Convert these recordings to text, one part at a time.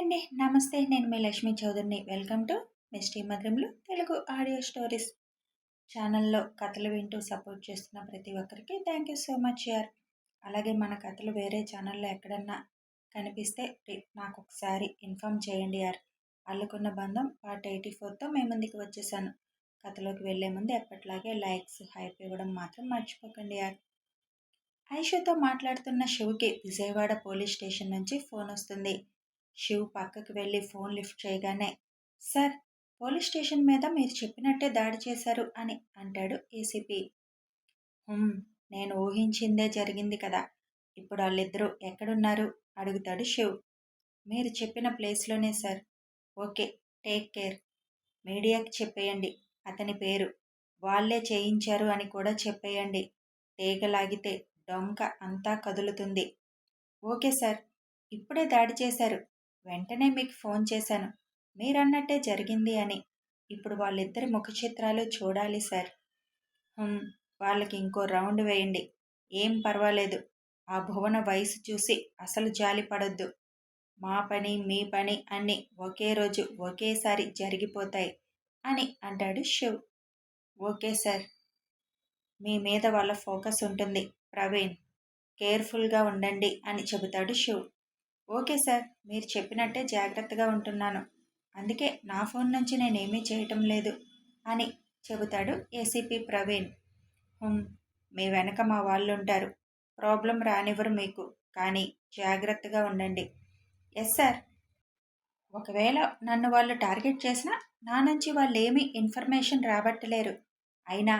అండి. నమస్తే నేను మీ లక్ష్మీ చౌదరిని. వెల్కమ్ టు మిస్టీ మధురంలో తెలుగు ఆడియో స్టోరీస్. ఛానల్లో కథలు వింటూ సపోర్ట్ చేస్తున్న ప్రతి ఒక్కరికి థ్యాంక్ యూ సో మచ్ యార్. అలాగే మన కథలు వేరే ఛానల్లో ఎక్కడన్నా కనిపిస్తే నాకు ఒకసారి ఇన్ఫామ్ చేయండి యార్. అల్లుకున్న బంధం పార్ట్ ఎయిటీ ఫోర్తో మేము ముందుకు వచ్చేసాను. కథలోకి వెళ్ళే ముందు ఎప్పట్లాగే లైక్స్ హైప్ ఇవ్వడం మాత్రం మర్చిపోకండి యార్. ఐషుతో మాట్లాడుతున్న శివుకి విజయవాడ పోలీస్ స్టేషన్ నుంచి ఫోన్ వస్తుంది. శివ్ పక్కకు వెళ్ళి ఫోన్ లిఫ్ట్ చేయగానే సార్ పోలీస్ స్టేషన్ మీద మీరు చెప్పినట్టే దాడి చేశారు అని అంటాడు ఏసీపీ. నేను ఊహించిందే జరిగింది కదా ఇప్పుడు వాళ్ళిద్దరూ ఎక్కడున్నారు? అడుగుతాడు శివ్. మీరు చెప్పిన ప్లేస్లోనే సార్. Okay take care. మీడియాకి చెప్పేయండి అతని పేరు. వాళ్ళే చేయించారు అని కూడా చెప్పేయండి. తీగలాగితే డొంక అంతా కదులుతుంది. ఓకే సార్ ఇప్పుడే దాడి చేశారు. వెంటనే మీకు ఫోన్ చేశాను. మీరన్నట్టే జరిగింది అని. ఇప్పుడు వాళ్ళిద్దరి ముఖ చిత్రాలు చూడాలి సార్. వాళ్ళకి ఇంకో రౌండ్ వేయండి. ఏం పర్వాలేదు. ఆ భువన వయసు చూసి అసలు జాలి పడొద్దు. మా పని మీ పని అన్ని ఒకే రోజు ఒకేసారి జరిగిపోతాయి అని అంటాడు శివ్. Okay sir. మీ మీద వాళ్ళ ఫోకస్ ఉంటుంది. ప్రవీణ్ కేర్ఫుల్గా ఉండండి అని చెబుతాడు శివ్. ఓకే సార్ మీరు చెప్పినట్టే జాగ్రత్తగా ఉంటున్నాను. అందుకే నా ఫోన్ నుంచి నేనేమీ చేయటం లేదు అని చెబుతాడు ఏసీపీ ప్రవీణ్. మీ వెనక మా వాళ్ళు ఉంటారు ప్రాబ్లం రానివ్వరు మీకు కానీ జాగ్రత్తగా ఉండండి. Yes sir. ఒకవేళ నన్ను వాళ్ళు టార్గెట్ చేసినా నా నుంచి వాళ్ళు ఏమీ ఇన్ఫర్మేషన్ రాబట్టలేరు. అయినా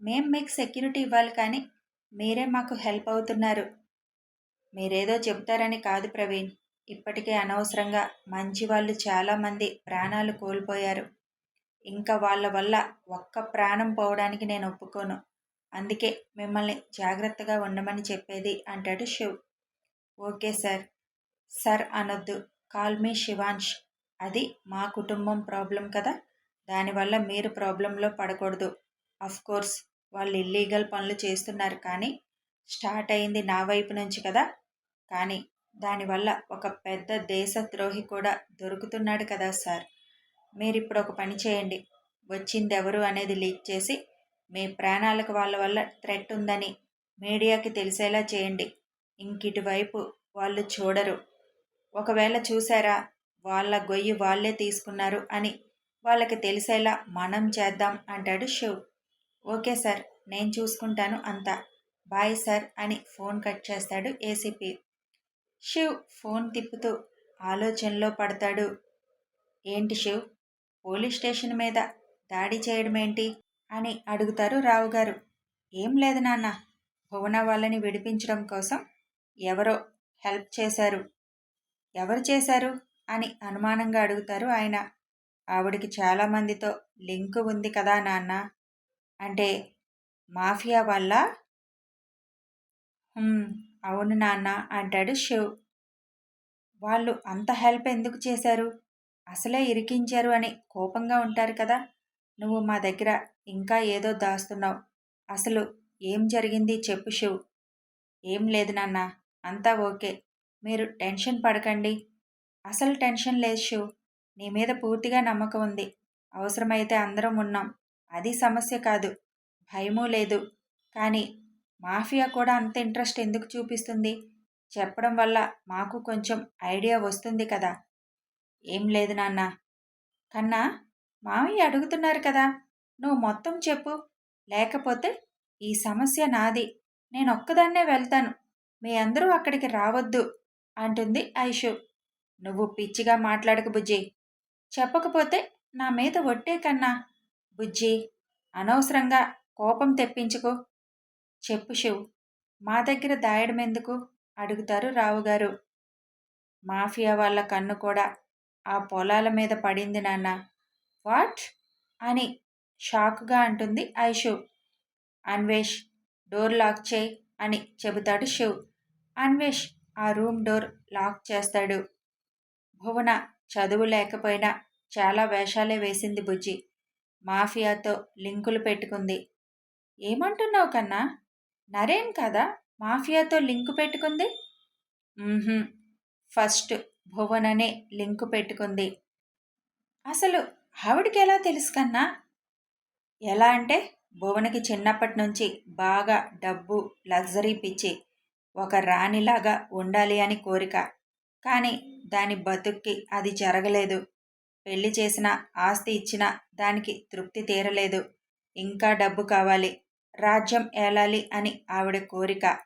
మేం మీకు సెక్యూరిటీ ఇవ్వాలి కానీ మీరే మాకు హెల్ప్ అవుతున్నారు. మీరేదో చెప్తారని కాదు ప్రవీణ్. ఇప్పటికే అనవసరంగా మంచి వాళ్ళు చాలామంది ప్రాణాలు కోల్పోయారు. ఇంకా వాళ్ళ వల్ల ఒక్క ప్రాణం పోవడానికి నేను ఒప్పుకోను. అందుకే మిమ్మల్ని జాగ్రత్తగా ఉండమని చెప్పేది అంటాడు శివ్. Okay sir. సార్ అనొద్దు. Call me Shivansh. అది మా కుటుంబం ప్రాబ్లం కదా. దానివల్ల మీరు ప్రాబ్లంలో పడకూడదు. కోర్స్ వాళ్ళు ఇల్లీగల్ పనులు చేస్తున్నారు కానీ స్టార్ట్ అయింది నా వైపు నుంచి కదా. కానీ దానివల్ల ఒక పెద్ద దేశద్రోహి కూడా దొరుకుతున్నాడు కదా సార్. మీరు ఇప్పుడు ఒక పని చేయండి. వచ్చింది ఎవరు అనేది లీక్ చేసి మీ ప్రాణాలకు వాళ్ళ వల్ల థ్రెట్ ఉందని మీడియాకి తెలిసేలా చేయండి. ఇంకిటివైపు వాళ్ళు చూడరు. ఒకవేళ చూసారా వాళ్ళ గొయ్యి వాళ్ళే తీసుకున్నారు అని వాళ్ళకి తెలిసేలా మనం చేద్దాం అంటాడు శివ్ ఓకే సార్. నేను చూసుకుంటాను అంతా. బాయ్ సార్ అని ఫోన్ కట్ చేస్తాడు ఏసీపీ. శివ్ ఫోన్ తిప్పుతూ ఆలోచనలో పడతాడు. ఏంటి శివ్? పోలీస్ స్టేషన్ మీద దాడి చేయడమేంటి? అని అడుగుతారు రావు గారు ఏం లేదు నాన్న. భువన వాళ్ళని విడిపించడం కోసం ఎవరో హెల్ప్ చేశారు. ఎవరు చేశారు? అని అనుమానంగా అడుగుతారు ఆయన. ఆవిడికి చాలామందితో లింక్ ఉంది కదా నాన్న. అంటే మాఫియా వల్ల అవును నాన్న అంటాడు శివ్. వాళ్ళు అంత హెల్ప్ ఎందుకు చేశారు? అసలే ఇరికించారు అని కోపంగా ఉంటారు కదా. నువ్వు మా దగ్గర ఇంకా ఏదో దాస్తున్నావు. అసలు ఏం జరిగింది చెప్పు శివ్. ఏం లేదు నాన్న అంతా ఓకే. మీరు టెన్షన్ పడకండి. అసలు టెన్షన్ లేదు శివ్. నీ మీద పూర్తిగా నమ్మకం ఉంది. అవసరమైతే అందరం ఉన్నాం. అది సమస్య కాదు. భయమూ లేదు. కానీ మాఫియా కూడా అంత ఇంట్రెస్ట్ ఎందుకు చూపిస్తుంది? చెప్పడం వల్ల మాకు కొంచెం ఐడియా వస్తుంది కదా. ఏం లేదు నాన్న. కన్నా మామయ్య అడుగుతున్నారు కదా. నువ్వు మొత్తం చెప్పు. లేకపోతే ఈ సమస్య నాది. నేను ఒక్కదాన్నే వెళ్తాను. మీ అందరూ అక్కడికి రావద్దు అంటుంది ఐషు. నువ్వు పిచ్చిగా మాట్లాడక బుజ్జి. చెప్పకపోతే నా మీద ఒట్టే కన్నా. బుజ్జి అనవసరంగా కోపం తెప్పించుకో. చెప్పు శివ్. మా దగ్గర దాయడం ఎందుకు అడుగుతారు రావుగారు. మాఫియా వాళ్ళ కన్ను కూడా ఆ పొలాల మీద పడింది నాన్న. వాట్? అని షాక్గా అంటుంది ఐషు. అన్వేష్ డోర్ లాక్ చేయి అని చెబుతాడు శివ్. అన్వేష్ ఆ రూమ్ డోర్ లాక్ చేస్తాడు. భువన చదువు లేకపోయినా చాలా వేషాలే వేసింది బుజ్జి. మాఫియాతో లింకులు పెట్టుకుంది. ఏమంటున్నావు కన్నా? నరేన్ కదా? మాఫియాతో లింక్ పెట్టుకుంది? ఫస్ట్ భువననే లింకు పెట్టుకుంది. అసలు ఆవిడికి ఎలా తెలుసు కన్నా? ఎలా అంటే భువనకి చిన్నప్పటి నుంచి బాగా డబ్బు లగ్జరీ పిచ్చి ఒక రాణిలాగా ఉండాలి అని కోరిక. కానీ దాని బతుక్కి అది జరగలేదు. పెళ్ళి చేసిన ఆస్తి ఇచ్చినా దానికి తృప్తి తీరలేదు. ఇంకా డబ్బు కావాలి. రాజ్యం ఏలాలి అని ఆవిడ కోరిక.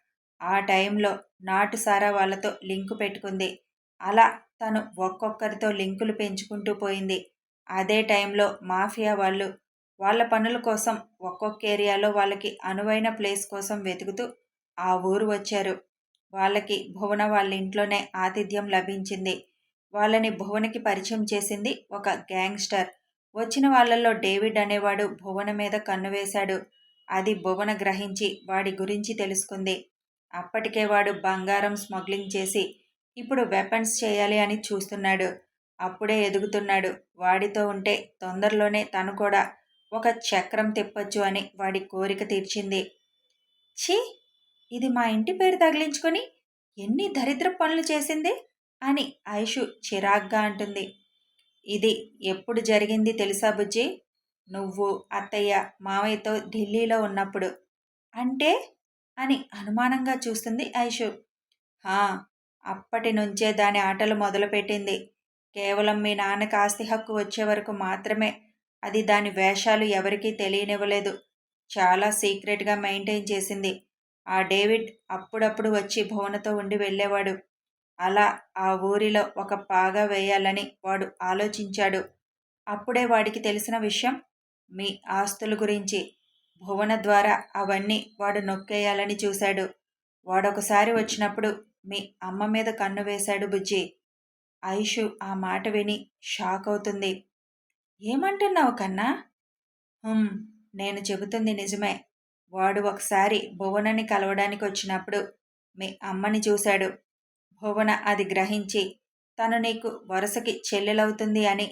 ఆ టైంలో నాటు సారా వాళ్ళతో లింకు పెట్టుకుంది. అలా తను ఒక్కొక్కరితో లింకులు పెంచుకుంటూ పోయింది. అదే టైంలో మాఫియా వాళ్ళు వాళ్ళ పనుల కోసం ఒక్కొక్క ఏరియాలో వాళ్ళకి అనువైన ప్లేస్ కోసం వెతుకుతూ ఆ ఊరు వచ్చారు. వాళ్ళకి భువన వాళ్ళ ఇంట్లోనే ఆతిథ్యం లభించింది. వాళ్ళని భువనకి పరిచయం చేసింది ఒక గ్యాంగ్స్టర్. వచ్చిన వాళ్ళల్లో డేవిడ్ అనేవాడు భువన మీద కన్ను వేశాడు. అది భువన గ్రహించి వాడి గురించి తెలుసుకుంది. అప్పటికే వాడు బంగారం స్మగ్లింగ్ చేసి ఇప్పుడు వెపన్స్ చేయాలి అని చూస్తున్నాడు. అప్పుడే ఎదుగుతున్నాడు. వాడితో ఉంటే తొందరలోనే తను కూడా ఒక చక్రం తిప్పొచ్చు అని వాడి కోరిక తీర్చింది. ఛీ! ఇది మా ఇంటి పేరు తగిలించుకొని ఎన్ని దరిద్ర పనులు చేసింది? అని ఐషు చిరాగ్గా అంటుంది. ఇది ఎప్పుడు జరిగింది తెలుసా బుజ్జి? నువ్వు అత్తయ్య మావయ్యతో ఢిల్లీలో ఉన్నప్పుడు అంటే? అని అనుమానంగా చూస్తుంది ఐషు. హా అప్పటి నుంచే దాని ఆటలు మొదలుపెట్టింది. కేవలం మీ నాన్నకి ఆస్తి హక్కు వచ్చే వరకు మాత్రమే అది దాని వేషాలు ఎవరికీ తెలియనివ్వలేదు. చాలా సీక్రెట్గా మెయింటైన్ చేసింది. ఆ డేవిడ్ అప్పుడప్పుడు వచ్చి భువనతో ఉండి వెళ్ళేవాడు. అలా ఆ ఊరిలో ఒక పాగా వేయాలని వాడు ఆలోచించాడు. అప్పుడే వాడికి తెలిసిన విషయం మీ ఆస్తుల గురించి. భువన ద్వారా అవన్నీ వాడు నొక్కేయాలని చూశాడు. వాడొకసారి వచ్చినప్పుడు మీ అమ్మ మీద కన్ను వేశాడు బుజ్జి. ఐషు ఆ మాట విని షాక్ అవుతుంది. ఏమంటున్నావు కన్నా? నేను చెబుతుంది నిజమే. వాడు ఒకసారి భువనని కలవడానికి వచ్చినప్పుడు మీ అమ్మని చూశాడు. భువన అది గ్రహించి తను నీకు వరుసకి చెల్లెలవుతుంది అని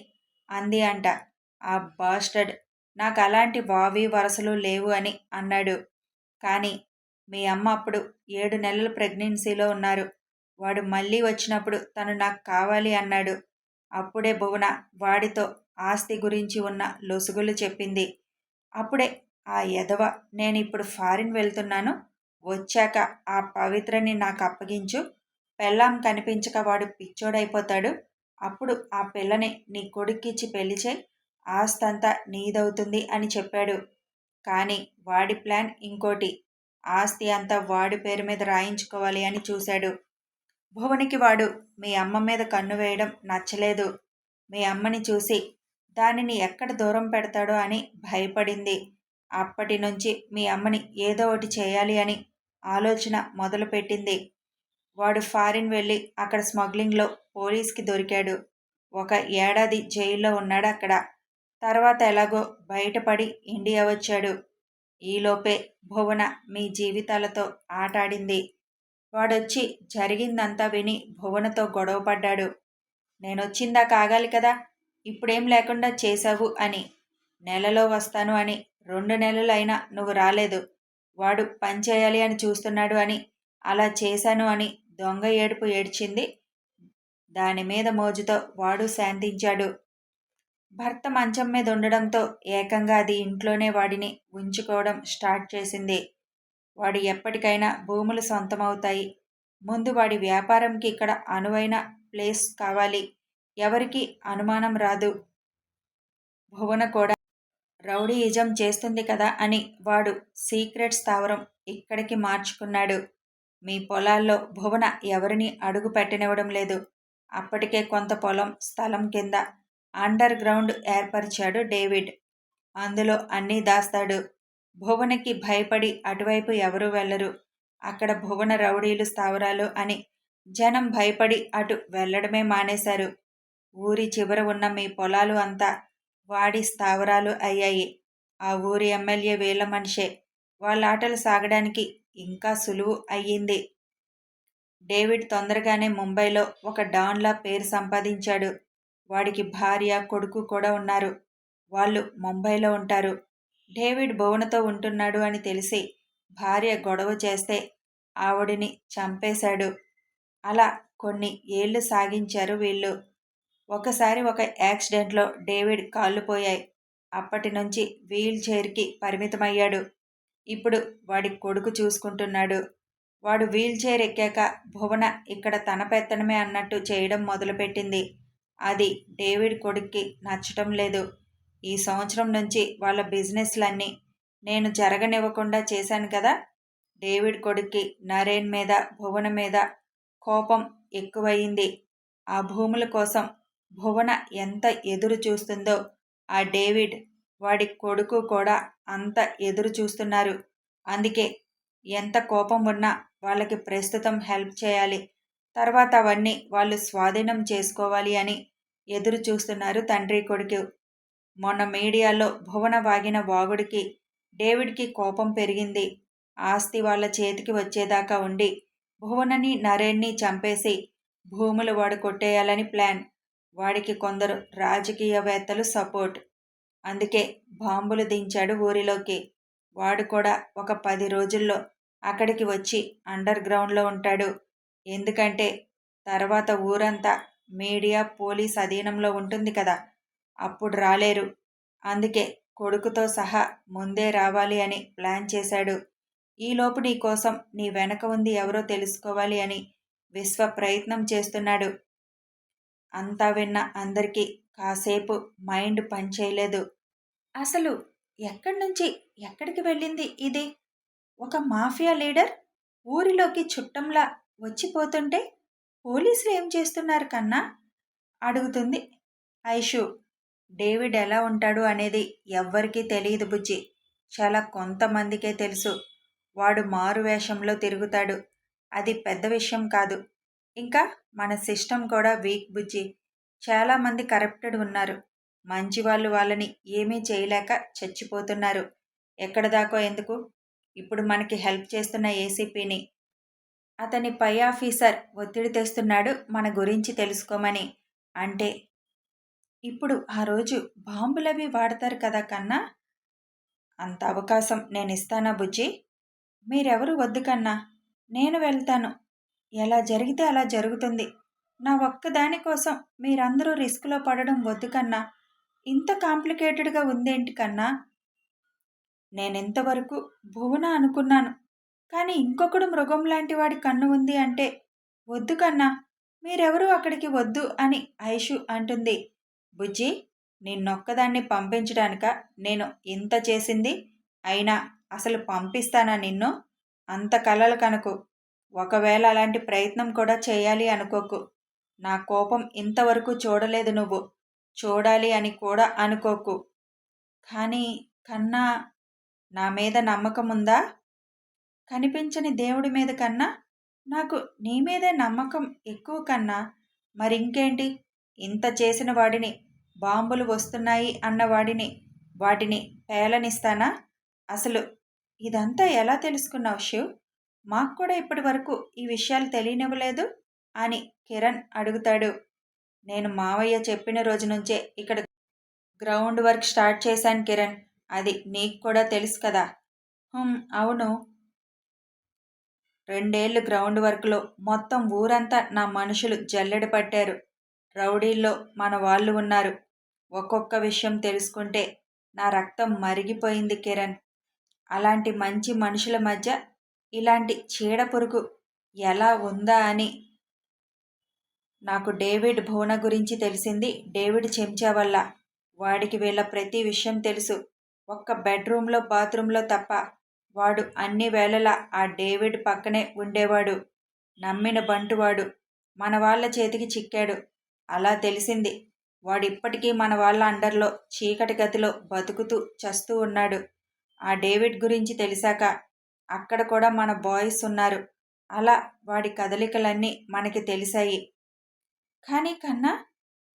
అంది అంట. ఆ బాస్టర్డ్ నాకు అలాంటి వావి వరసలు లేవు అని అన్నాడు. కానీ మీ అమ్మ అప్పుడు ఏడు నెలల ప్రెగ్నెన్సీలో ఉన్నారు. వాడు మళ్ళీ వచ్చినప్పుడు తను నాకు కావాలి అన్నాడు. అప్పుడే భువన వాడితో ఆస్తి గురించి ఉన్న లొసుగులు చెప్పింది. అప్పుడే ఆ ఎదవ నేను ఇప్పుడు ఫారిన్ వెళ్తున్నాను. వచ్చాక ఆ పవిత్రని నాకు అప్పగించు పెళ్ళాం కనిపించక వాడు పిచ్చోడైపోతాడు. అప్పుడు ఆ పిల్లని నీ కొడుక్కిచ్చి పెళ్ళి చేయి. ఆస్తంతా నీదవుతుంది అని చెప్పాడు. కానీ వాడి ప్లాన్ ఇంకోటి. ఆస్తి అంతా వాడి పేరు మీద రాయించుకోవాలి అని చూశాడు. భువనికి వాడు మీ అమ్మ మీద కన్ను వేయడం నచ్చలేదు. మీ అమ్మని చూసి దానిని ఎక్కడ దూరం పెడతాడో అని భయపడింది. అప్పటి నుంచి మీ అమ్మని ఏదో ఒకటి చేయాలి అని ఆలోచన మొదలుపెట్టింది. వాడు ఫారిన్ వెళ్ళి అక్కడ స్మగ్లింగ్లో పోలీస్కి దొరికాడు. ఒక ఏడాది జైల్లో ఉన్నాడు అక్కడ. తర్వాత ఎలాగో బయటపడి ఇండియా వచ్చాడు. ఈలోపే భువన మీ జీవితాలతో ఆటాడింది. వాడొచ్చి జరిగిందంతా విని భువనతో గొడవపడ్డాడు నేనొచ్చిందా కాగాలి కదా? ఇప్పుడేం లేకుండా చేశావు అని. నెలలో వస్తాను అని. రెండు నెలలైనా నువ్వు రాలేదు. వాడు పనిచేయాలి అని చూస్తున్నాడు అని. అలా చేశాను అని దొంగ ఏడుపు ఏడ్చింది. దాని మీద మోజుతో వాడు శాంతించాడు. భర్త మంచం మీద ఉండడంతో ఏకంగా అది ఇంట్లోనే వాడిని ఉంచుకోవడం స్టార్ట్ చేసింది. వాడు ఎప్పటికైనా భూములు సొంతమవుతాయి. ముందు వాడి వ్యాపారంకి ఇక్కడ అనువైన ప్లేస్ కావాలి. ఎవరికి అనుమానం రాదు. భువన కూడా రౌడీయిజం చేస్తుంది కదా అని వాడు సీక్రెట్ స్థావరం ఇక్కడికి మార్చుకున్నాడు. మీ పొలాల్లో భువన ఎవరిని అడుగు పెట్టనివ్వడం లేదు. అప్పటికే కొంత పొలం స్థలం కింద అండర్ గ్రౌండ్ ఏర్పరిచాడు డేవిడ్. అందులో అన్నీ దాస్తాడు. భువనకి భయపడి అటువైపు ఎవరూ వెళ్ళరు. అక్కడ భువన రౌడీలు స్థావరాలు అని జనం భయపడి అటు వెళ్ళడమే మానేశారు. ఊరి చివర ఉన్న మీ పొలాలు అంతా వాడి స్థావరాలు అయ్యాయి. ఆ ఊరి ఎమ్మెల్యే వీళ్ళ మనిషే. వాళ్ళ ఆటలు సాగడానికి ఇంకా సులువు అయ్యింది. డేవిడ్ తొందరగానే ముంబైలో ఒక డాన్లా పేరు సంపాదించాడు. వాడికి భార్య కొడుకు కూడా ఉన్నారు. వాళ్ళు ముంబైలో ఉంటారు. డేవిడ్ భువనతో ఉంటున్నాడు అని తెలిసి భార్య గొడవ చేస్తే ఆవిడిని చంపేశాడు. అలా కొన్ని ఏళ్ళు సాగించారు వీళ్ళు. ఒకసారి ఒక యాక్సిడెంట్లో డేవిడ్ కాళ్ళు పోయాయి. అప్పటి నుంచి వీల్ చైర్కి పరిమితమయ్యాడు. ఇప్పుడు వాడి కొడుకు చూసుకుంటున్నాడు. వాడు వీల్ చైర్ ఎక్కాక భువన ఇక్కడ తన పెత్తనమే అన్నట్టు చేయడం మొదలుపెట్టింది. అది డేవిడ్ కొడుక్కి నచ్చటం లేదు. ఈ సంవత్సరం నుంచి వాళ్ళ బిజినెస్లన్నీ నేను జరగనివ్వకుండా చేశాను కదా. డేవిడ్ కొడుక్కి నరేన్ మీద భువన మీద కోపం ఎక్కువయింది. ఆ భూముల కోసం భువన ఎంత ఎదురు చూస్తుందో ఆ డేవిడ్ వాడి కొడుకు కూడా అంత ఎదురు చూస్తున్నారు. అందుకే ఎంత కోపం ఉన్నా వాళ్ళకి ప్రస్తుతం హెల్ప్ చేయాలి. తర్వాత అవన్నీ వాళ్ళు స్వాధీనం చేసుకోవాలి అని ఎదురు చూస్తున్నారు తండ్రి కొడుకు. మొన్న మీడియాలో భువన వాగిన వాగుడికి డేవిడ్కి కోపం పెరిగింది. ఆస్తి వాళ్ళ చేతికి వచ్చేదాకా ఉండి భువనని నరేణ్ణి చంపేసి భూములు వాడు కొట్టేయాలని ప్లాన్. వాడికి కొందరు రాజకీయవేత్తలు సపోర్ట్. అందుకే బాంబులు దించాడు ఊరిలోకి. వాడు కూడా ఒక పది రోజుల్లో అక్కడికి వచ్చి అండర్ గ్రౌండ్లో ఉంటాడు. ఎందుకంటే తర్వాత ఊరంతా మీడియా పోలీస్ అధీనంలో ఉంటుంది కదా. అప్పుడు రాలేరు. అందుకే కొడుకుతో సహా ముందే రావాలి అని ప్లాన్ చేశాడు. ఈలోపు నీ కోసం నీ వెనక ఉంది ఎవరో తెలుసుకోవాలి అని విశ్వ ప్రయత్నం చేస్తున్నాడు. అంతా విన్న అందరికీ కాసేపు మైండ్ పనిచేయలేదు అసలు ఎక్కడి నుంచి ఎక్కడికి వెళ్ళింది ఇది? ఒక మాఫియా లీడర్? ఊరిలోకి చుట్టంలా వచ్చిపోతుంటే పోలీసులు ఏం చేస్తున్నారు కన్నా? అడుగుతుంది ఐషు. డేవిడ్ ఎలా ఉంటాడు అనేది ఎవ్వరికీ తెలియదు బుజ్జి. చాలా కొంతమందికే తెలుసు. వాడు మారు వేషంలో తిరుగుతాడు. అది పెద్ద విషయం కాదు. ఇంకా మన సిస్టమ్ కూడా వీక్ బుజ్జి. చాలామంది కరప్టెడ్ ఉన్నారు. మంచి వాళ్ళు వాళ్ళని ఏమీ చేయలేక చచ్చిపోతున్నారు. ఎక్కడ దాకో ఎందుకు? ఇప్పుడు మనకి హెల్ప్ చేస్తున్న ఏసీపీని అతని పై ఆఫీసర్ ఒత్తిడి తెస్తున్నాడు మన గురించి తెలుసుకోమని. అంటే ఇప్పుడు ఆ రోజు బాంబులవి వాడతారు కదా కన్నా? అంత అవకాశం నేను ఇస్తానా బుజ్జి? మీరెవరు వద్దు కన్నా? నేను వెళ్తాను. ఎలా జరిగితే అలా జరుగుతుంది. నా ఒక్క దానికోసం మీరందరూ రిస్క్లో పడడం వద్దు కన్నా? ఇంత కాంప్లికేటెడ్గా ఉందేంటి కన్నా? నేనెంతవరకు భువన అనుకున్నాను. కానీ ఇంకొకడు మృగం లాంటి వాడి కన్ను ఉంది అంటే వద్దు కన్నా మీరెవరూ అక్కడికి వద్దు అని ఐషు అంటుంది. బుజ్జి నిన్నొక్కదాన్ని పంపించడానిక నేను ఇంత చేసింది? అయినా అసలు పంపిస్తానా నిన్ను? అంత కలలు కనుకు. ఒకవేళ అలాంటి ప్రయత్నం కూడా చేయాలి అనుకోకు. నా కోపం ఇంతవరకు చూడలేదు నువ్వు. చూడాలి అని కూడా అనుకోకు. కానీ కన్నా నా మీద నమ్మకం ఉందా కనిపించని దేవుడి మీద కన్నా నాకు నీ మీదే నమ్మకం ఎక్కువ కన్నా మరింకేంటి? ఇంత చేసిన వాడిని బాంబులు వస్తున్నాయి అన్నవాడిని వాటిని పేలనిస్తానా? అసలు ఇదంతా ఎలా తెలుసుకున్నావు శివ్? మాకు కూడా ఇప్పటి వరకు ఈ విషయాలు తెలియనివ్వలేదు అని కిరణ్ అడుగుతాడు. నేను మావయ్య చెప్పిన రోజు నుంచే ఇక్కడ గ్రౌండ్ వర్క్ స్టార్ట్ చేశాను కిరణ్. అది నీకు కూడా తెలుసు కదా. అవును. రెండేళ్ళు గ్రౌండ్ వర్క్లో మొత్తం ఊరంతా నా మనుషులు జల్లెడ పట్టారు. రౌడీల్లో మన వాళ్ళు ఉన్నారు. ఒక్కొక్క విషయం తెలుసుకుంటే నా రక్తం మరిగిపోయింది కిరణ్. అలాంటి మంచి మనుషుల మధ్య ఇలాంటి చీడ పురుగు ఎలా ఉందా అని నాకు డేవిడ్ భువన గురించి తెలిసింది. డేవిడ్ చెంచా వల్ల వాడికి వీళ్ళ ప్రతి విషయం తెలుసు. ఒక్క బెడ్రూమ్లో బాత్రూంలో తప్ప వాడు అన్ని వేళలా ఆ డేవిడ్ పక్కనే ఉండేవాడు. నమ్మిన బంటువాడు మన వాళ్ళ చేతికి చిక్కాడు. అలా తెలిసింది. వాడిప్పటికీ మన వాళ్ళ అండర్లో చీకటి గతిలో బతుకుతూ చస్తూ ఉన్నాడు. ఆ డేవిడ్ గురించి తెలిసాక అక్కడ కూడా మన బాయ్స్ ఉన్నారు. అలా వాడి కదలికలన్నీ మనకి తెలిసాయి. కానీ కన్నా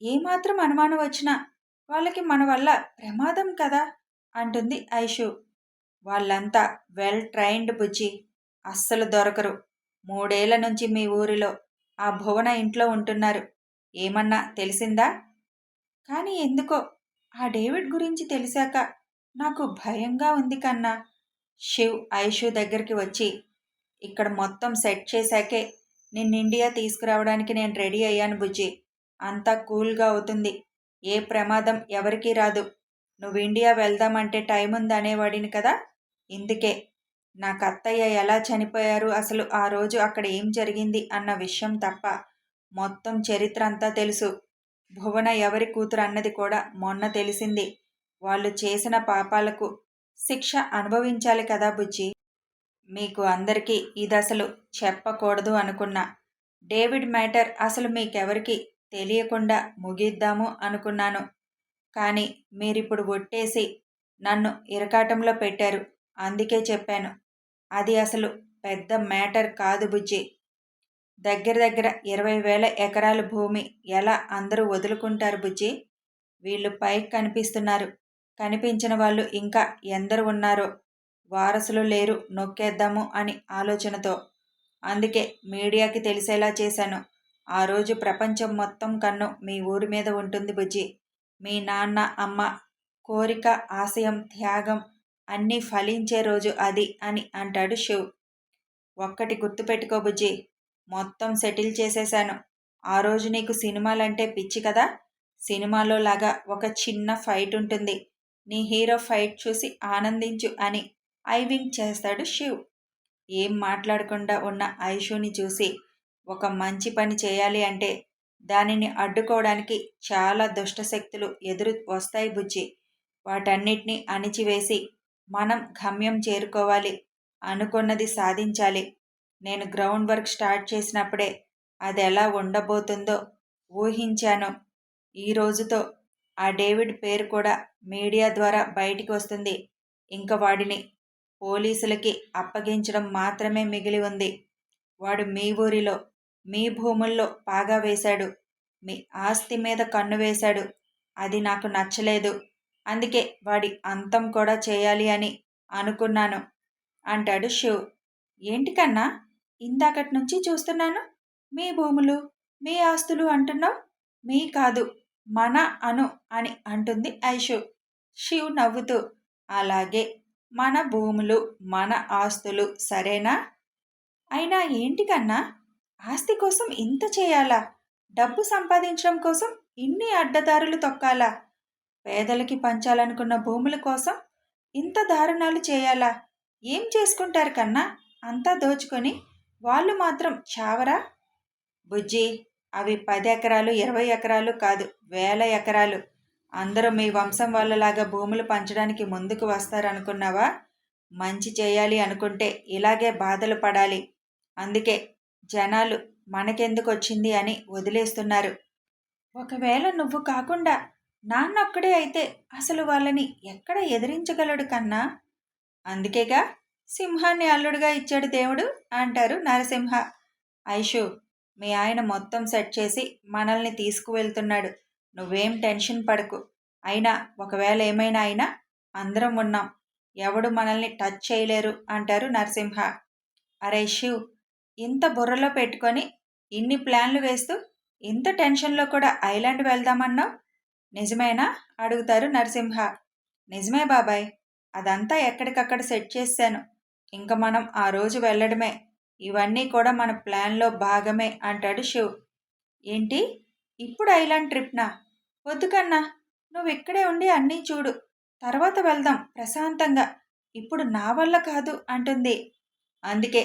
ఏమాత్రం అనుమానం వచ్చినా వాళ్ళకి మన వల్ల ప్రమాదం కదా అంటుంది ఐషు. వాళ్ళంతా వెల్ ట్రైన్డ్ బుజ్జి. అస్సలు దొరకరు. మూడేళ్ళ నుంచి మీ ఊరిలో ఆ భువన ఇంట్లో ఉంటున్నారు. ఏమన్నా తెలిసిందా? కానీ ఎందుకో ఆ డేవిడ్ గురించి తెలిసాక నాకు భయంగా ఉంది కన్నా. శివ్ ఐషు దగ్గరికి వచ్చి ఇక్కడ మొత్తం సెట్ చేశాకే నిన్ను ఇండియా తీసుకురావడానికి నేను రెడీ అయ్యాను బుజ్జి. అంతా కూల్గా అవుతుంది. ఏ ప్రమాదం ఎవరికీ రాదు. నువ్వు ఇండియా వెళ్దామంటే టైం ఉంది అనేవాడిని కదా? ఇందుకే. నా కత్తయ్య ఎలా చనిపోయారు? అసలు ఆ రోజు అక్కడ ఏం జరిగింది? అన్న విషయం తప్ప మొత్తం చరిత్ర అంతా తెలుసు. భువన ఎవరి కూతురు అన్నది కూడా మొన్న తెలిసింది. వాళ్ళు చేసిన పాపాలకు శిక్ష అనుభవించాలి కదా బుజ్జి? మీకు అందరికీ ఇది అసలు చెప్పకూడదు అనుకున్నా. డేవిడ్ మ్యాటర్ అసలు మీకెవరికి తెలియకుండా ముగిద్దాము అనుకున్నాను. కానీ మీరిప్పుడు ఒట్టేసి నన్ను ఇరకాటంలో పెట్టారు. అందుకే చెప్పాను. అది అసలు పెద్ద మ్యాటర్ కాదు బుజ్జి. దగ్గర దగ్గర ఇరవై వేల ఎకరాల భూమి ఎలా అందరూ వదులుకుంటారు బుజ్జి? వీళ్ళు పైకి కనిపిస్తున్నారు. కనిపించిన వాళ్ళు ఇంకా ఎందరు ఉన్నారో? వారసులు లేరు నొక్కేద్దాము అని ఆలోచనతో. అందుకే మీడియాకి తెలిసేలా చేశాను. ఆ రోజు ప్రపంచం మొత్తం కన్ను మీ ఊరి మీద ఉంటుంది బుజ్జి. మీ నాన్న అమ్మ కోరిక ఆశయం త్యాగం అన్నీ ఫలించే రోజు అది అని అంటాడు శివ్. ఒక్కటి గుర్తుపెట్టుకో బుజ్జి మొత్తం సెటిల్ చేసేశాను. ఆ రోజు నీకు సినిమాలంటే పిచ్చి కదా? సినిమాలో లాగా ఒక చిన్న ఫైట్ ఉంటుంది. నీ హీరో ఫైట్ చూసి ఆనందించు అని ఐవింగ్ చేస్తాడు శివ్. ఏం మాట్లాడకుండా ఉన్న ఐషుని చూసి ఒక మంచి పని చేయాలి అంటే దానిని అడ్డుకోవడానికి చాలా దుష్టశక్తులు ఎదురు వస్తాయి బుజ్జి. వాటన్నిటిని అణిచివేసి మనం గమ్యం చేరుకోవాలి అనుకున్నది సాధించాలి. నేను గ్రౌండ్ వర్క్ స్టార్ట్ చేసినప్పుడే అది ఎలా ఉండబోతుందో ఊహించాను. ఈ రోజుతో ఆ డేవిడ్ పేరు కూడా మీడియా ద్వారా బయటికి వస్తుంది. ఇంకా వాడిని పోలీసులకి అప్పగించడం మాత్రమే మిగిలి ఉంది. వాడు మీ ఊరిలో మీ భూముల్లో పాగా వేశాడు. మీ ఆస్తి మీద కన్ను వేశాడు. అది నాకు నచ్చలేదు. అందుకే వాడి అంతం కూడా చేయాలి అని అనుకున్నాను అంటాడు శివ్. ఏంటి కన్నా ఇందాకటి నుంచి చూస్తున్నాను. మీ భూములు మీ ఆస్తులు అంటున్నావు? మీ కాదు మన అను అని అంటుంది ఐషు. శివ్ నవ్వుతూ అలాగే మన భూములు మన ఆస్తులు సరేనా? అయినా ఏంటి కన్నా ఆస్తి కోసం ఇంత చేయాలా? డబ్బు సంపాదించడం కోసం ఇన్ని అడ్డదారులు తొక్కాలా? పేదలకి పంచాలనుకున్న భూముల కోసం ఇంత దారుణాలు చేయాలా? ఏం చేసుకుంటారు కన్నా? అంతా దోచుకొని వాళ్ళు మాత్రం చావరా? బుజ్జి అవి పది ఎకరాలు ఇరవై ఎకరాలు కాదు వేల ఎకరాలు. అందరూ మీ వంశం వాళ్ళలాగా భూములు పంచడానికి ముందుకు వస్తారనుకున్నావా? మంచి చేయాలి అనుకుంటే ఇలాగే బాధలు పడాలి. అందుకే జనాలు మనకెందుకు వచ్చింది అని వదిలేస్తున్నారు. ఒకవేళ నువ్వు కాకుండా నాన్నొక్కడే అయితే అసలు వాళ్ళని ఎక్కడ ఎదిరించగలడు కన్నా? అందుకేగా సింహాన్ని అల్లుడుగా ఇచ్చాడు దేవుడు అంటారు నరసింహ. ఐషు మీ ఆయన మొత్తం సెట్ చేసి మనల్ని తీసుకువెళ్తున్నాడు. నువ్వేం టెన్షన్ పడకు. అయినా ఒకవేళ ఏమైనా అయినా అందరం ఉన్నాం. ఎవడు మనల్ని టచ్ చేయలేరు అంటారు నరసింహ. అరే శివ్ ఇంత బుర్రలో పెట్టుకొని ఇన్ని ప్లాన్లు వేస్తూ ఇంత టెన్షన్లో కూడా ఐలాండ్ వెళ్దామన్నావు? నిజమేనా? అడుగుతారు నరసింహ. నిజమే బాబాయ్. అదంతా ఎక్కడికక్కడ సెట్ చేశాను. ఇంకా మనం ఆ రోజు వెళ్ళడమే. ఇవన్నీ కూడా మన ప్లాన్లో భాగమే అంటాడు శివ్. ఏంటి? ఇప్పుడు ఐలాండ్ ట్రిప్నా? వద్దు కన్నా. నువ్వు ఇక్కడే ఉండి అన్నీ చూడు. తర్వాత వెళ్దాం ప్రశాంతంగా. ఇప్పుడు నా వల్ల కాదు అంటుంది. అందుకే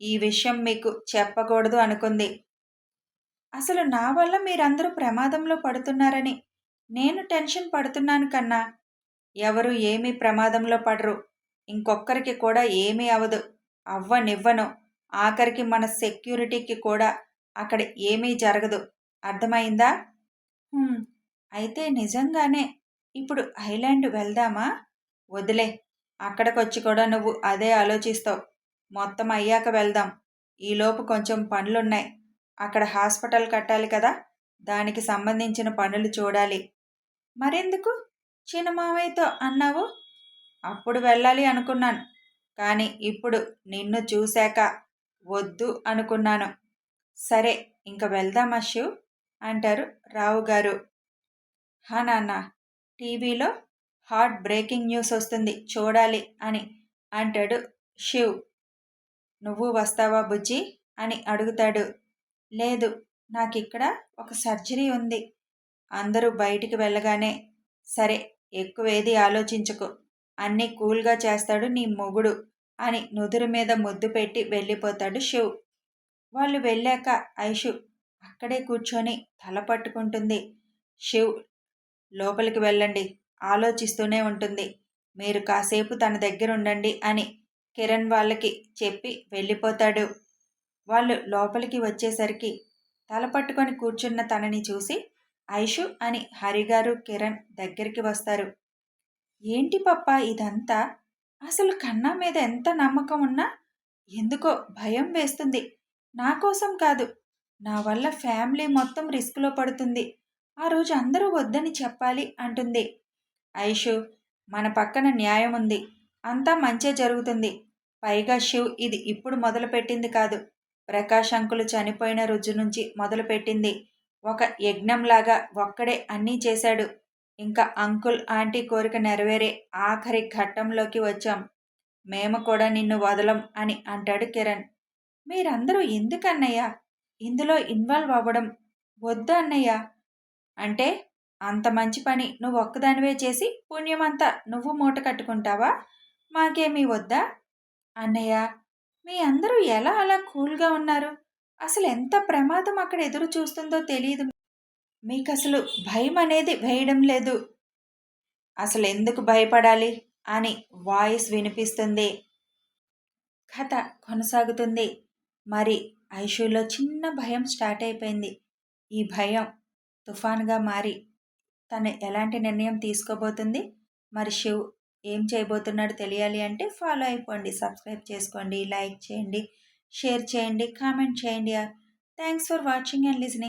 ఈ విషయం మీకు చెప్పకూడదు అనుకుంది. అసలు నా వల్ల మీరందరూ ప్రమాదంలో పడుతున్నారని నేను టెన్షన్ పడుతున్నాను కన్నా. ఎవరు ఏమీ ప్రమాదంలో పడరు. ఇంకొక్కరికి కూడా ఏమీ అవదు. అవ్వనివ్వను. ఆఖరికి మన సెక్యూరిటీకి కూడా అక్కడ ఏమీ జరగదు. అర్థమైందా? అయితే నిజంగానే ఇప్పుడు ఐలాండ్ వెళ్దామా? వదిలే. అక్కడికొచ్చి కూడా నువ్వు అదే ఆలోచిస్తావు. మొత్తం అయ్యాక వెళ్దాం. ఈలోపు కొంచెం పనులున్నాయి. అక్కడ హాస్పిటల్ కట్టాలి కదా. దానికి సంబంధించిన పనులు చూడాలి. మరెందుకు? చిన్నమావయ్యతో అన్నావు? అప్పుడు వెళ్ళాలి అనుకున్నాను. కానీ ఇప్పుడు నిన్ను చూశాక వద్దు అనుకున్నాను. సరే ఇంక వెళ్దామా శివ్ అంటారు రావు గారు హా నాన్న టీవీలో హార్ట్ బ్రేకింగ్ న్యూస్ వస్తుంది చూడాలి అని అంటాడు శివ్. నువ్వు వస్తావా బుజ్జి? అని అడుగుతాడు. లేదు నాకు ఇక్కడ ఒక సర్జరీ ఉంది. అందరూ బయటికి వెళ్ళగానే సరే ఎక్కువేది ఆలోచించకు. అన్నీ కూల్గా చేస్తాడు నీ మొగుడు అని నుదురు మీద ముద్దు పెట్టి వెళ్ళిపోతాడు శివ్. వాళ్ళు వెళ్ళాక ఐషు అక్కడే కూర్చొని తల పట్టుకుంటుంది. శివ్ లోపలికి వెళ్ళండి. ఆలోచిస్తూనే ఉంటుంది. మీరు కాసేపు తన దగ్గర ఉండండి అని కిరణ్ వాళ్ళకి చెప్పి వెళ్ళిపోతాడు. వాళ్ళు లోపలికి వచ్చేసరికి తల పట్టుకొని కూర్చున్న తనని చూసి ఐషు అని హరిగారు కిరణ్ దగ్గరికి వస్తారు. ఏంటి పప్ప ఇదంతా? అసలు కన్నా మీద ఎంత నమ్మకం ఉన్నా ఎందుకో భయం వేస్తుంది. నా కోసం కాదు నా వల్ల ఫ్యామిలీ మొత్తం రిస్క్లో పడుతుంది. ఆ రోజు అందరూ వద్దని చెప్పాలి అంటుంది. ఐషు మన పక్కన న్యాయం ఉంది. అంతా మంచే జరుగుతుంది. పైగా శివ్ ఇది ఇప్పుడు మొదలుపెట్టింది కాదు. ప్రకాష్ అంకులు చనిపోయిన రోజు నుంచి మొదలుపెట్టింది. ఒక యజ్ఞంలాగా ఒక్కడే అన్నీ చేశాడు. ఇంకా అంకుల్ ఆంటీ కోరిక నెరవేరే ఆఖరి ఘట్టంలోకి వచ్చాం. మేము కూడా నిన్ను వదలం అని అంటాడు కిరణ్. మీరందరూ ఎందుకన్నయ్య ఇందులో ఇన్వాల్వ్ అవ్వడం వద్దు అన్నయ్య. అంటే అంత మంచి పని నువ్వు ఒక్కదానివే చేసి పుణ్యమంతా నువ్వు మూట కట్టుకుంటావా? మాకేమీ వద్దా? అన్నయ్య మీ అందరూ ఎలా అలా కూల్గా ఉన్నారు? అసలు ఎంత ప్రమాదం అక్కడ ఎదురు చూస్తుందో తెలియదు మీకు అసలు భయం అనేది వేయడం లేదు. అసలు ఎందుకు భయపడాలి? అని వాయిస్ వినిపిస్తుంది. కథ కొనసాగుతుంది. మరి ఐషులో చిన్న భయం స్టార్ట్ అయిపోయింది. ఈ భయం తుఫాన్గా మారి తను ఎలాంటి నిర్ణయం తీసుకోబోతుంది? మరి శివ్ ఏం చేయబోతున్నాడు తెలియాలి అంటే ఫాలో అయిపోండి సబ్స్క్రైబ్ చేసుకోండి లైక్ చేయండి. షేర్ చేయండి కామెంట్ చేయండి. Thanks for watching and listening